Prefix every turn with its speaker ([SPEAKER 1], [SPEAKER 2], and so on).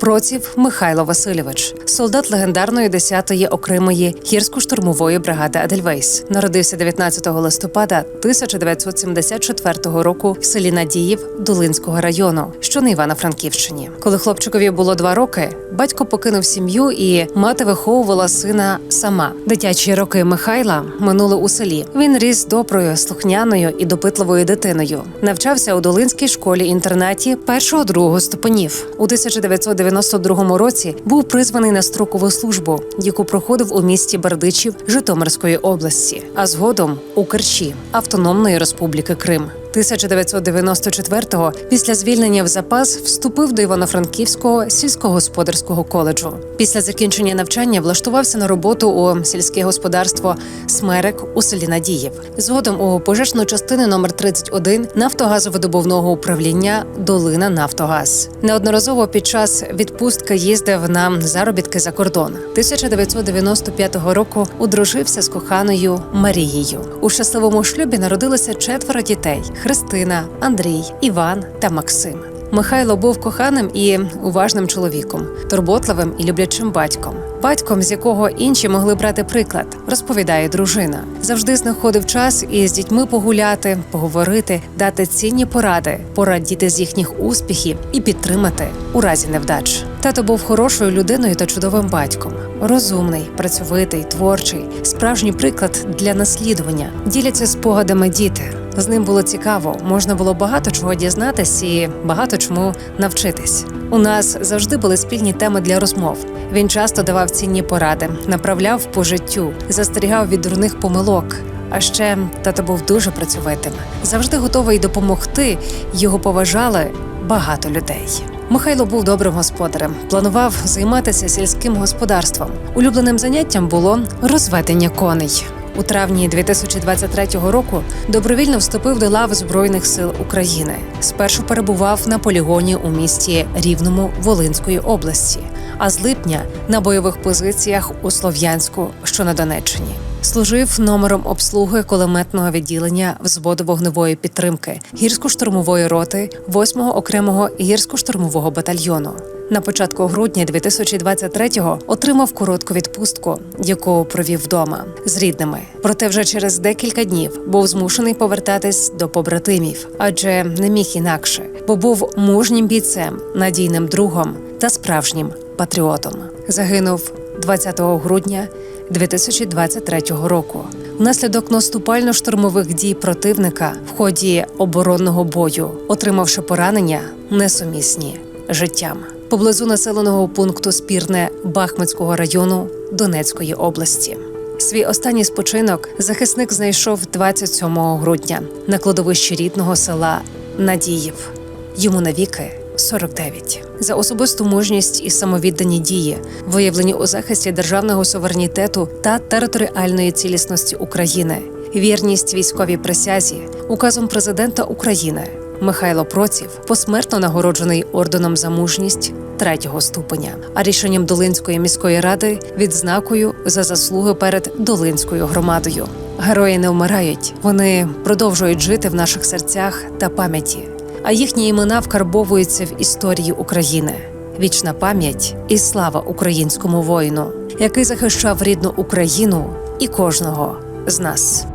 [SPEAKER 1] Проців Михайло Васильович, солдат легендарної 10-ї окремої гірсько-штурмової бригади Адельвейс, народився 19 листопада 1974 року в селі Надіїв Долинського району, що на Івано-Франківщині. Коли хлопчикові було два роки, батько покинув сім'ю і мати виховувала сина сама. Дитячі роки Михайла минули у селі. Він ріс доброю, слухняною і допитливою дитиною. Навчався у Долинській школі-інтернаті першого другого ступенів. У 1992 році був призваний на строкову службу, яку проходив у місті Бердичів Житомирської області, а згодом у Керчі Автономної Республіки Крим. 1994-го після звільнення в запас вступив до Івано-Франківського сільськогосподарського коледжу. Після закінчення навчання влаштувався на роботу у сільське господарство Смерек у селі Надіїв. Згодом у пожежну частину номер 31 нафтогазовидобувного управління Долина Нафтогаз. Неодноразово під час відпустки їздив на заробітки за кордон. 1995 року одружився з коханою Марією. У щасливому шлюбі народилося четверо дітей: Христина, Андрій, Іван та Максим. Михайло був коханим і уважним чоловіком, турботливим і люблячим батьком, батьком, з якого інші могли брати приклад, розповідає дружина. Завжди знаходив час із дітьми погуляти, поговорити, дати цінні поради, порадіти з їхніх успіхів і підтримати у разі невдач. Тато був хорошою людиною та чудовим батьком. Розумний, працьовитий, творчий, справжній приклад для наслідування. Діляться спогадами діти. З ним було цікаво, можна було багато чого дізнатись і багато чому навчитись. У нас завжди були спільні теми для розмов. Він часто давав цінні поради, направляв по життю, застерігав від дурних помилок. А ще тато був дуже працьовитим, завжди готовий допомогти. Його поважали багато людей. Михайло був добрим господарем, планував займатися сільським господарством. Улюбленим заняттям було розведення коней. У травні 2023 року добровільно вступив до лав Збройних сил України. Спершу перебував на полігоні у місті Рівному Волинської області, а з липня на бойових позиціях у Слов'янську, що на Донеччині. Служив номером обслуги кулеметного відділення взводу вогневої підтримки гірсько-штурмової роти 8-го окремого гірсько-штурмового батальйону. На початку грудня 2023-го отримав коротку відпустку, яку провів вдома з рідними. Проте вже через декілька днів був змушений повертатись до побратимів, адже не міг інакше, бо був мужнім бійцем, надійним другом та справжнім патріотом. Загинув 20 грудня 2023 року. Внаслідок наступально-штурмових дій противника в ході оборонного бою, отримавши поранення, несумісні життям поблизу населеного пункту Спірне Бахмутського району Донецької області. Свій останній спочинок захисник знайшов 27 грудня на кладовищі рідного села Надіїв. Йому навіки 49. за особисту мужність і самовіддані дії, виявлені у захисті державного суверенітету та територіальної цілісності України, вірність військовій присязі, указом президента України. Михайло Проців посмертно нагороджений орденом за мужність третього ступеня, а рішенням Долинської міської ради відзнакою за заслуги перед Долинською громадою. Герої не вмирають, вони продовжують жити в наших серцях та пам'яті, а їхні імена вкарбовуються в історії України. Вічна пам'ять і слава українському воїну, який захищав рідну Україну і кожного з нас.